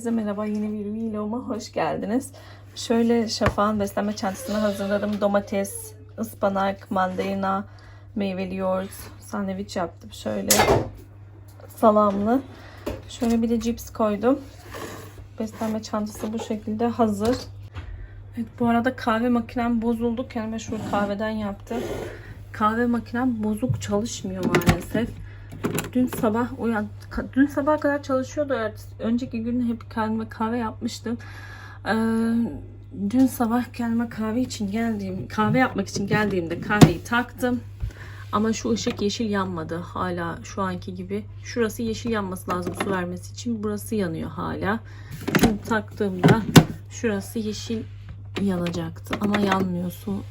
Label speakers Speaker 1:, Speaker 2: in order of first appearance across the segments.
Speaker 1: Herkese merhaba yeni bir vloguma hoş geldiniz. Şöyle Şafak'ın beslenme çantasını hazırladım. Domates, ıspanak, mandalina, meyveli yoğurt, sandviç yaptım. Şöyle salamlı. Şöyle bir de cips koydum. Beslenme çantası bu şekilde hazır. Evet, bu arada kahve makinem bozuldu. Kendime şu kahveden yaptım. Kahve makinem bozuk çalışmıyor maalesef. Dün sabah uyan, dün sabah kadar çalışıyordu. Önceki gün hep kendime kahve yapmıştım. Ee, dün sabah kendime kahve için geldiğim, kahve yapmak için geldiğimde kahveyi taktım. Ama şu ışık yeşil yanmadı. Hala şu anki gibi. Şurası yeşil yanması lazım su vermesi için. Burası yanıyor hala. Şunu taktığımda şurası yeşil yanacaktı. Ama yanmıyor. Su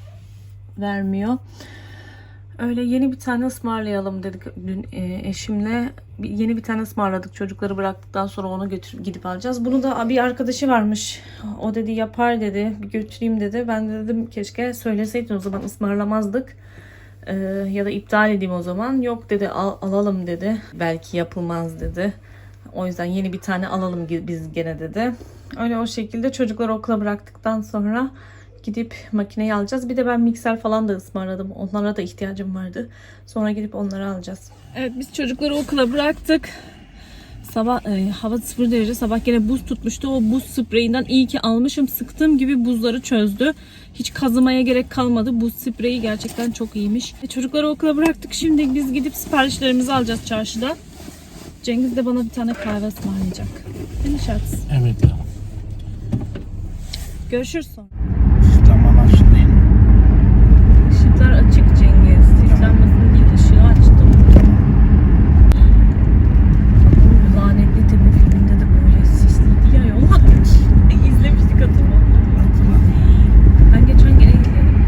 Speaker 1: vermiyor. Öyle yeni bir tane ısmarlayalım dedik dün e, eşimle. Yeni bir tane ısmarladık çocukları bıraktıktan sonra onu götür gidip alacağız. Bunu da bir arkadaşı varmış. O dedi yapar dedi. Bir götüreyim dedi. Ben de dedim keşke söyleseydin o zaman ısmarlamazdık. Ee, ya da iptal edeyim o zaman. Yok dedi al- alalım dedi. Belki yapılmaz dedi. O yüzden yeni bir tane alalım biz gene dedi. Öyle o şekilde çocukları okula bıraktıktan sonra gidip makineyi alacağız. Bir de ben mikser falan da ısmarladım. Onlara da ihtiyacım vardı. Sonra gidip onları alacağız. Evet biz çocukları okula bıraktık. Sabah e, hava 0 derece sabah gene buz tutmuştu. O buz spreyinden iyi ki almışım. Sıktığım gibi buzları çözdü. Hiç kazımaya gerek kalmadı. Buz spreyi gerçekten çok iyiymiş. E, çocukları okula bıraktık. Şimdi biz gidip siparişlerimizi alacağız çarşıda. Cengiz de bana bir tane kahve ısmarlayacak. Değil mi Şarkıs?
Speaker 2: Evet.
Speaker 1: Görüşürüz sonra.
Speaker 2: Sistem açık değil mi?
Speaker 1: Işıklar açık Cengiz. Sislenmesin diye ışığı açtım. Bu lanetli tepe filminde de böyle sisliydi ya yol. İzlemiştik hatırlamıyorum. Ben geçen gene izledim.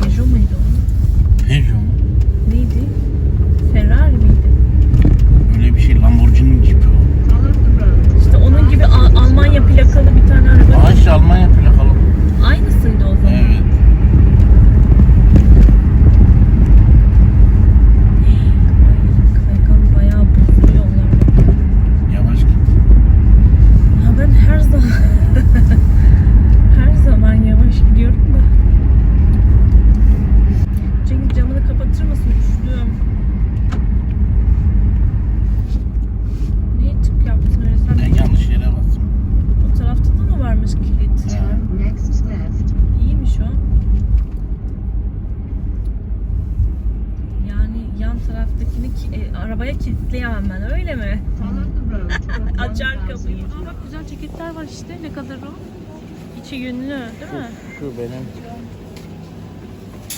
Speaker 1: Peugeot muydu o?
Speaker 2: Peugeot mu?
Speaker 1: Neydi? Ferrari miydi?
Speaker 2: Öyle bir şey Lamborghini gibi o.
Speaker 1: İşte onun gibi Al- Almanya plakalı bir tane araba.
Speaker 2: Aa işte Almanya plakalı.
Speaker 1: Aynısıydı o zaman.
Speaker 2: Evet.
Speaker 1: Ay, kaygan bayağı buzlu yollar.
Speaker 2: Yavaş git.
Speaker 1: Ya ben her zaman her zaman yavaş gidiyorum da. Cengiz camını kapatır mısın? Üşüdüm. Niye tık yaptın öyle sen?
Speaker 2: Ben yanlış yere bastım.
Speaker 1: O tarafta da mı varmış kilit?
Speaker 2: Ha.
Speaker 3: Next left.
Speaker 1: İyiymiş o. Yani yan taraftakini ki- e, arabaya kilitleyemem ben öyle mi? Açar
Speaker 3: 1000
Speaker 1: kapıyı. Aa, bak güzel ceketler var işte. Ne kadar o? İçi yünlü değil mi?
Speaker 2: Şu benim.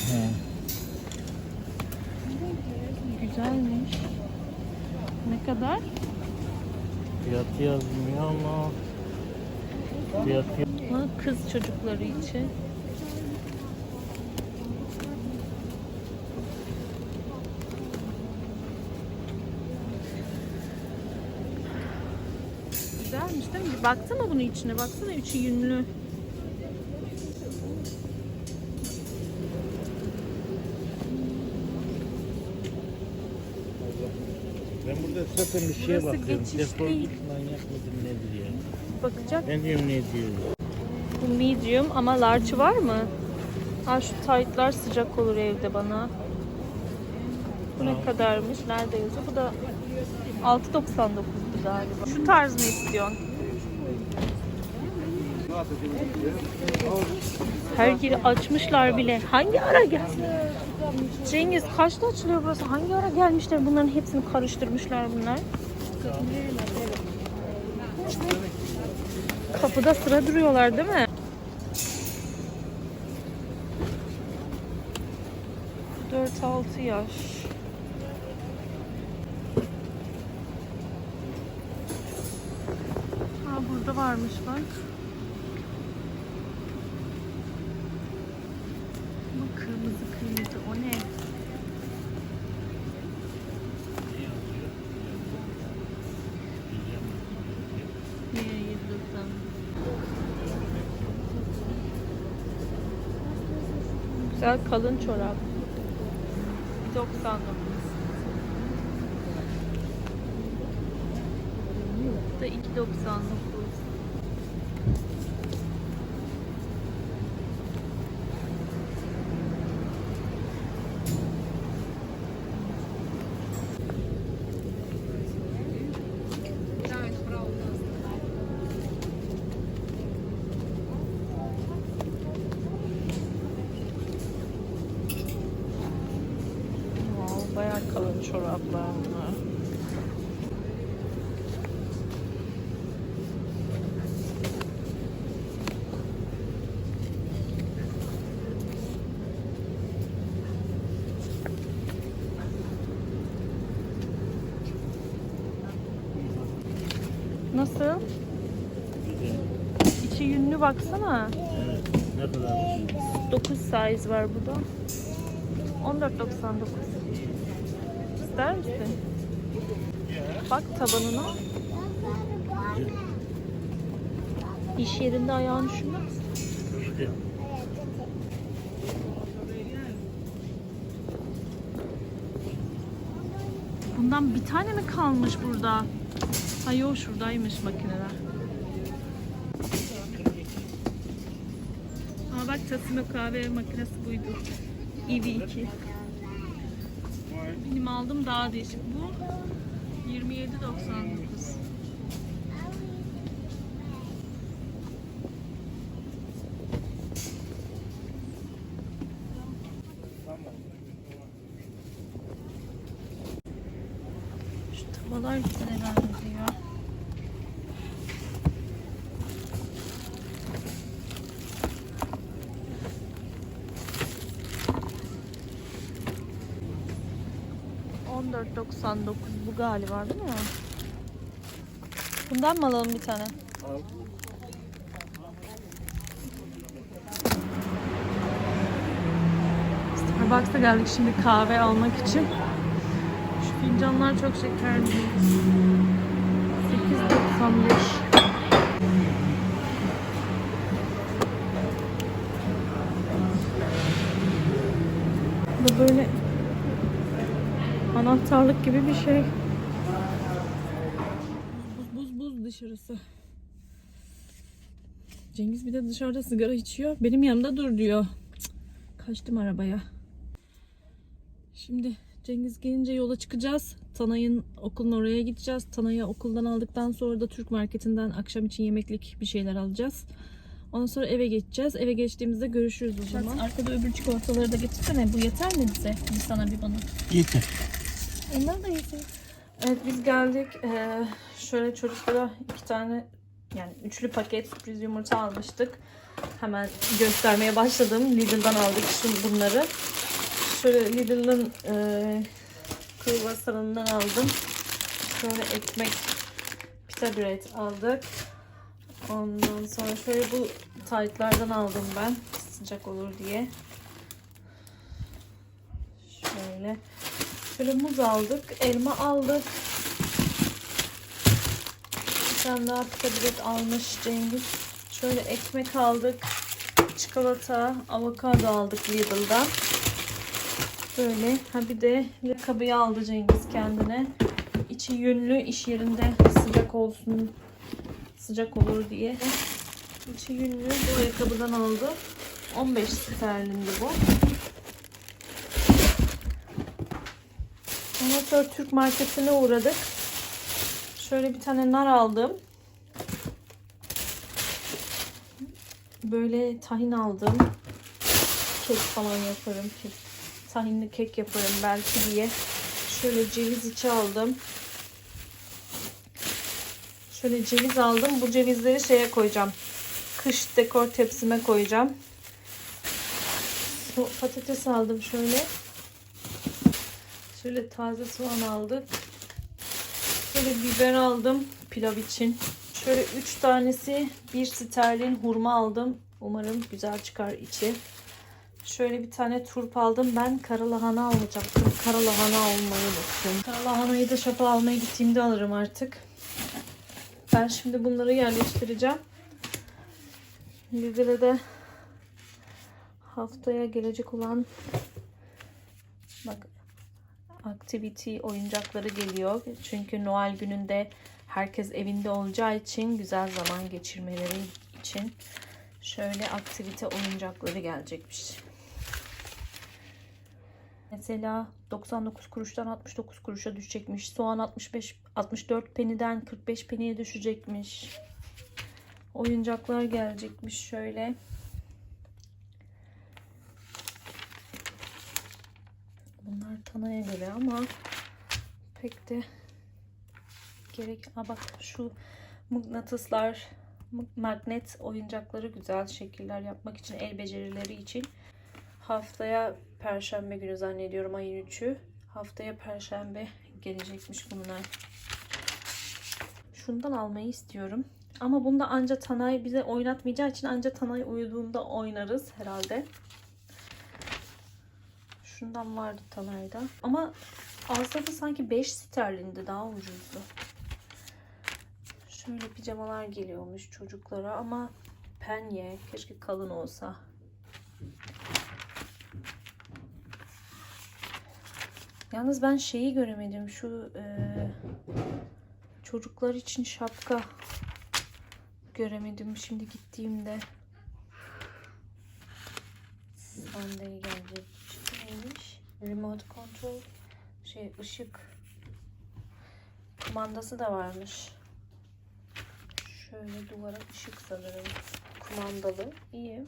Speaker 2: He.
Speaker 1: Güzelmiş. Ne kadar?
Speaker 2: Fiyatı yazmıyor ama. Fiyatı
Speaker 1: kız çocukları için. Güzelmiş değil mi? Baksana bunun içine. Baksana içi yünlü.
Speaker 2: Ben burada zaten bir şeye
Speaker 1: Burası
Speaker 2: bakıyorum.
Speaker 1: geçiş değil.
Speaker 2: git manyak mıdır nedir ya?
Speaker 1: Bakacak.
Speaker 2: Ben diyorum ne diyor?
Speaker 1: Bu medium ama large var mı? Ha şu tight'lar sıcak olur evde bana. Bu ne kadarmış? Nerede yazıyor? Bu da 6.99'du galiba. Şu tarz mı istiyorsun? Her yeri açmışlar bile. Hangi ara geldi? Cengiz kaçta açılıyor burası? Hangi ara gelmişler? Bunların hepsini karıştırmışlar bunlar. Kapıda sıra duruyorlar değil mi? 4-6 yaş. varmış bak. Bu kırmızı kırmızı o ne? Güzel kalın çorap. 99. da 2.99 Bayağı kalın çoraplar bunlar. Nasıl?
Speaker 2: Güzel.
Speaker 1: İçi yünlü baksana.
Speaker 2: Evet. Ne kadar?
Speaker 1: 9 size var burada. 14.99. İster misin? Bak tabanına. İş yerinde ayağını.
Speaker 2: Güzel.
Speaker 1: Bundan bir tane mi kalmış burada? Yok şuradaymış makineler. Ama bak Tasimo kahve makinesi buydu. EV2. Benim aldım daha değişik. Bu 27.99. Şu tavalar güzel benziyor. $14.99 bu galiba değil mi? Bundan mı alalım bir tane?
Speaker 2: Al.
Speaker 1: Starbucks'a geldik şimdi kahve almak için. Şu fincanlar çok şekerli. 8.95. Bu da böyle anahtarlık gibi bir şey. Buz buz buz dışarısı. Cengiz bir de dışarıda sigara içiyor. Benim yanımda dur diyor. Cık, Kaçtım arabaya. Şimdi Cengiz gelince yola çıkacağız. Tanay'ın okulun oraya gideceğiz. Tanay'ı okuldan aldıktan sonra da Türk marketinden akşam için yemeklik bir şeyler alacağız. Ondan sonra eve geçeceğiz. Eve geçtiğimizde görüşürüz o zaman. Arkada öbür çikolataları da getirsene. Bu yeter mi bize? Bir sana bir bana.
Speaker 2: Yeter.
Speaker 1: Yeter. Evet biz geldik. Ee, şöyle çocuklara iki tane yani üçlü paket sürpriz yumurta almıştık. Hemen göstermeye başladım. Lidl'dan aldık şimdi bunları. Şöyle Lidl'ın e, kruvasanından aldım. Şöyle ekmek pita bread aldık. Ondan sonra şöyle bu taytlardan aldım ben. Sıcak olur diye. Şöyle. Şöyle muz aldık. Elma aldık. Bir tane daha pita bread almış Cengiz. Şöyle ekmek aldık. Çikolata, avokado aldık Lidl'dan. Böyle. Ha bir de ayakkabıyı aldı Cengiz kendine. İçi yünlü iş yerinde sıcak olsun sıcak olur diye. İçi yünlü bu ayakkabıdan aldı. 15 sterlindi bu. Sonra Türk marketine uğradık. Şöyle bir tane nar aldım. Böyle tahin aldım. Kek falan yaparım. Kek. Tahinli kek yaparım belki diye. Şöyle ceviz içi aldım. Şöyle ceviz aldım. Bu cevizleri şeye koyacağım. Kış dekor tepsime koyacağım. Patates aldım şöyle. Şöyle taze soğan aldık. Şöyle biber aldım pilav için. Şöyle 3 tanesi 1 sterlin hurma aldım. Umarım güzel çıkar içi. Şöyle bir tane turp aldım. Ben kara lahana alacaktım. Kara lahana almayı unuttum. Kara lahanayı da şapa almaya gittiğimde alırım artık. Ben şimdi bunları yerleştireceğim. Lidl'e de haftaya gelecek olan bak activity oyuncakları geliyor. Çünkü Noel gününde herkes evinde olacağı için güzel zaman geçirmeleri için şöyle aktivite oyuncakları gelecekmiş. Mesela 99 kuruştan 69 kuruşa düşecekmiş. Soğan 65 64 peniden 45 peniye düşecekmiş. Oyuncaklar gelecekmiş şöyle. Bunlar Tana'ya göre ama pek de gerek. Aa bak şu mıknatıslar, mı- magnet oyuncakları güzel şekiller yapmak için el becerileri için. Haftaya perşembe günü zannediyorum ayın 3'ü. Haftaya perşembe gelecekmiş bunlar. Şundan almayı istiyorum. Ama bunda anca Tanay bize oynatmayacağı için anca Tanay uyuduğunda oynarız herhalde. Şundan vardı Tanay'da. Ama Aslında sanki 5 sterlindi daha ucuzdu. Şöyle pijamalar geliyormuş çocuklara ama penye keşke kalın olsa. Yalnız ben şeyi göremedim şu e, çocuklar için şapka göremedim şimdi gittiğimde. Sunday gelecek. Neymiş? Remote control şey ışık kumandası da varmış. Şöyle duvara ışık sanırım. Kumandalı. İyi.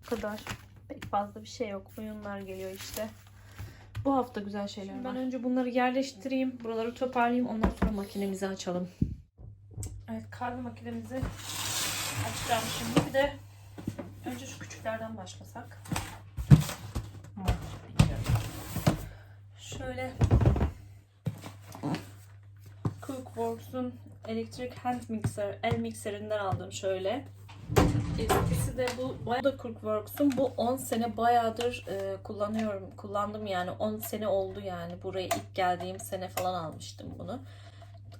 Speaker 1: Bu kadar. Pek fazla bir şey yok. Oyunlar geliyor işte. Bu hafta güzel şeyler var. Ben önce bunları yerleştireyim. Buraları toparlayayım. Ondan sonra makinemizi açalım. Evet kahve makinemizi açacağım şimdi. Bir de önce şu küçüklerden başlasak. Şöyle Cookworks'un elektrik hand mixer, el mikserinden aldım şöyle. Eskisi de bu, bu da Cookworks'un bu 10 sene bayağıdır e, kullanıyorum. Kullandım yani 10 sene oldu yani. Buraya ilk geldiğim sene falan almıştım bunu.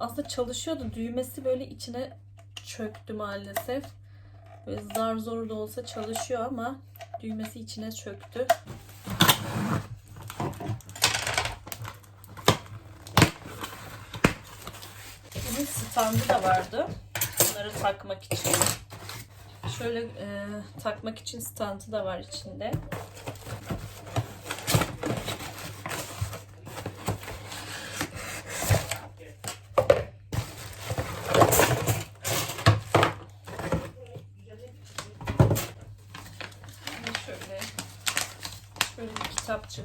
Speaker 1: Aslında çalışıyordu. Düğmesi böyle içine çöktü maalesef. Böyle zar zor da olsa çalışıyor ama düğmesi içine çöktü. Bunun standı da vardı. Bunları takmak için. Şöyle e, takmak için standı da var içinde. Şimdi şöyle şöyle bir kitapçığı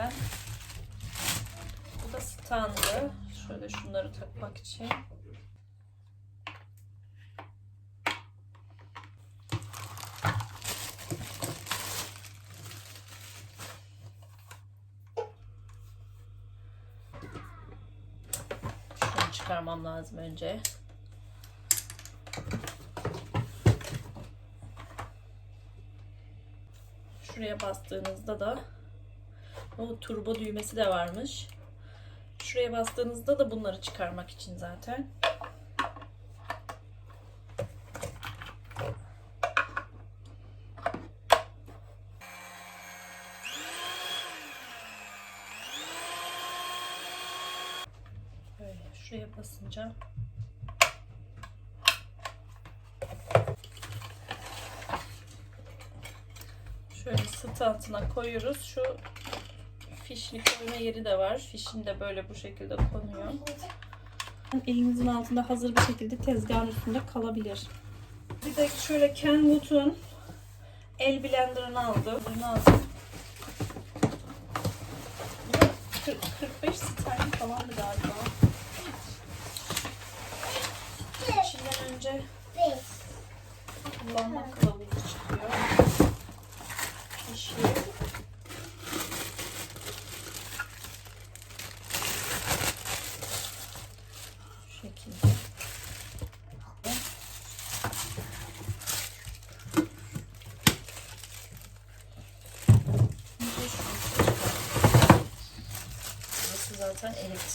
Speaker 1: içinden. Bu da standı. Şöyle şunları takmak için. Şunu çıkarmam lazım önce. Şuraya bastığınızda da o turbo düğmesi de varmış. Şuraya bastığınızda da bunları çıkarmak için zaten. Böyle şuraya basınca şöyle sıt altına koyuyoruz. Şu fişli koyma yeri de var. Fişin de böyle bu şekilde konuyor. Elinizin altında hazır bir şekilde tezgahın üstünde kalabilir. Bir de şöyle Kenwood'un el blenderını aldım. Bunu aldım. Bu da 40 45 sterlin falandı galiba. İçinden önce kullanma kılavuzu çıkıyor. Fişi.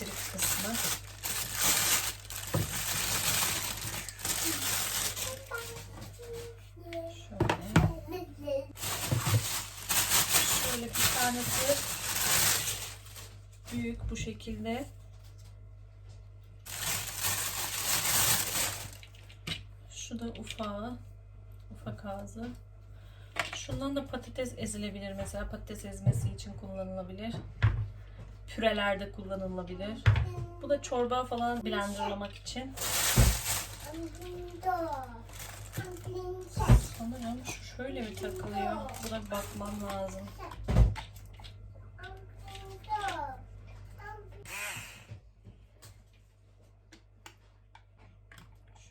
Speaker 1: elektrik kısmı. Şöyle. Şöyle bir tanesi büyük bu şekilde. Şu da ufağı. Ufak ağzı. Şundan da patates ezilebilir mesela. Patates ezmesi için kullanılabilir. Pürelerde kullanılabilir. Bu da çorba falan blenderlamak için. Sanırım şu şöyle mi takılıyor? Buna bakmam lazım.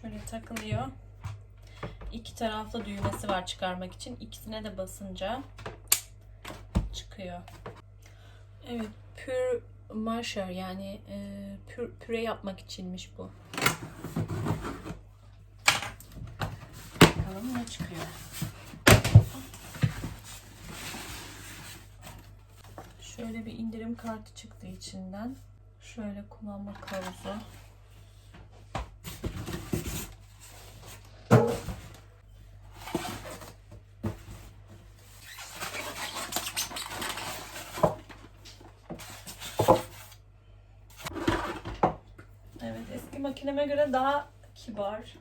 Speaker 1: Şöyle takılıyor. İki taraflı düğmesi var çıkarmak için. İkisine de basınca çıkıyor. Evet, pür masher yani e, pür, püre yapmak içinmiş bu. Bakalım ne çıkıyor. Şöyle bir indirim kartı çıktı içinden. Şöyle kullanma kılavuzu. Evet eski makineme göre daha kibar.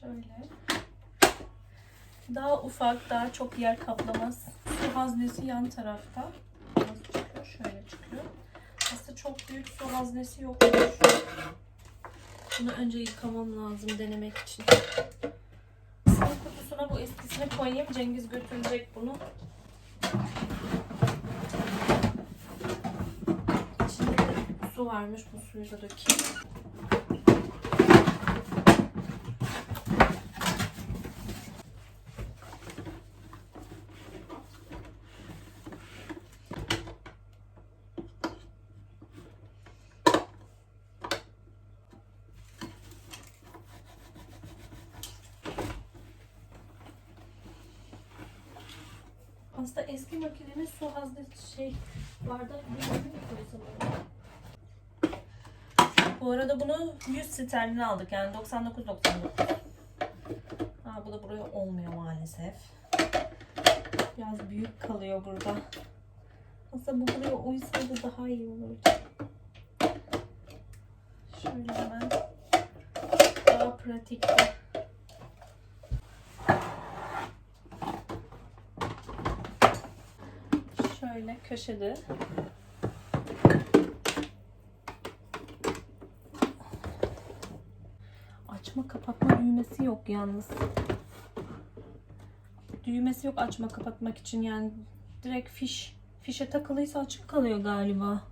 Speaker 1: Şöyle. Daha ufak, daha çok yer kaplamaz. Su haznesi yan tarafta. Nasıl çıkıyor? Şöyle çıkıyor. Aslında çok büyük su haznesi yokmuş. Bunu önce yıkamam lazım denemek için. Kutusuna bu eskisini koyayım. Cengiz götürecek bunu. İçinde varmış. Bu suyu da dökeyim. Aslında eski makinenin su haznesi şey bardak de koysam oraya. Bu arada bunu 100 sterline aldık yani 99.99. Ha bu da buraya olmuyor maalesef. Biraz büyük kalıyor burada. Aslında bu buraya uysaydı daha iyi olurdu. Şöyle hemen daha pratikti. Şöyle köşede. Açma kapatma düğmesi yok yalnız. Düğmesi yok açma kapatmak için yani direkt fiş fişe takılıysa açık kalıyor galiba.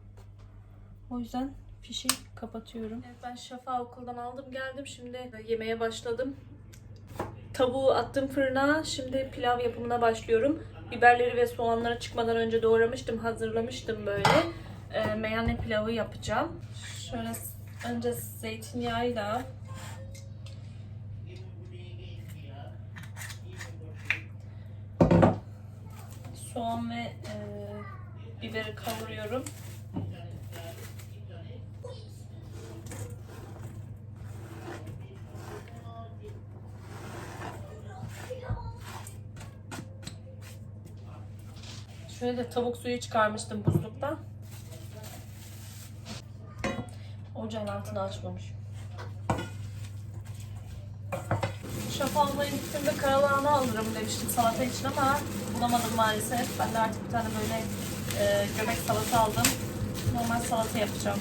Speaker 1: O yüzden fişi kapatıyorum. Evet, ben Şafa okuldan aldım geldim. Şimdi yemeğe başladım. Tavuğu attım fırına. Şimdi pilav yapımına başlıyorum. Biberleri ve soğanları çıkmadan önce doğramıştım, hazırlamıştım böyle. E, meyhane pilavı yapacağım. Şöyle önce zeytinyağıyla soğan ve e, biberi kavuruyorum. Şöyle de tavuk suyu çıkarmıştım buzluktan. Ocağın altını açmamış. Şafağımla gittiğimde karalahana alırım demiştim salata için ama bulamadım maalesef. Ben de artık bir tane böyle e, göbek salata aldım. Normal salata yapacağım.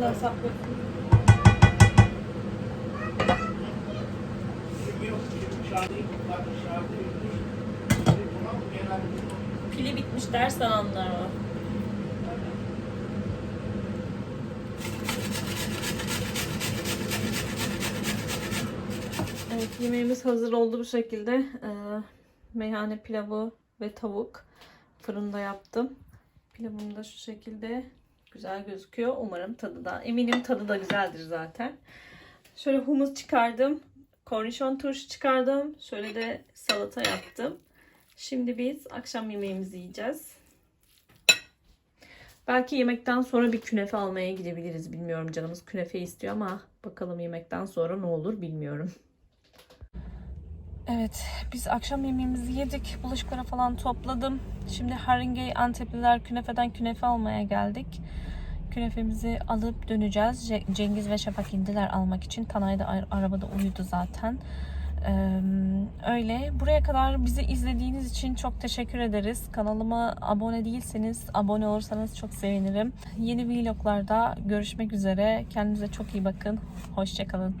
Speaker 1: Yandan sapladım. Pili bitmiş ders alanlar var. Evet yemeğimiz hazır oldu bu şekilde. Ee, meyhane pilavı ve tavuk fırında yaptım. Pilavım da şu şekilde güzel gözüküyor. Umarım tadı da eminim tadı da güzeldir zaten. Şöyle humus çıkardım. Kornişon turşu çıkardım. Şöyle de salata yaptım. Şimdi biz akşam yemeğimizi yiyeceğiz. Belki yemekten sonra bir künefe almaya gidebiliriz. Bilmiyorum canımız künefe istiyor ama bakalım yemekten sonra ne olur bilmiyorum. Evet, biz akşam yemeğimizi yedik. Bulaşıkları falan topladım. Şimdi Haringey Antepliler künefeden künefe almaya geldik. Künefemizi alıp döneceğiz. Ce- Cengiz ve Şafak indiler almak için. Tanay da ar- arabada uyudu zaten. Ee, öyle. Buraya kadar bizi izlediğiniz için çok teşekkür ederiz. Kanalıma abone değilseniz abone olursanız çok sevinirim. Yeni vloglarda görüşmek üzere. Kendinize çok iyi bakın. Hoşçakalın.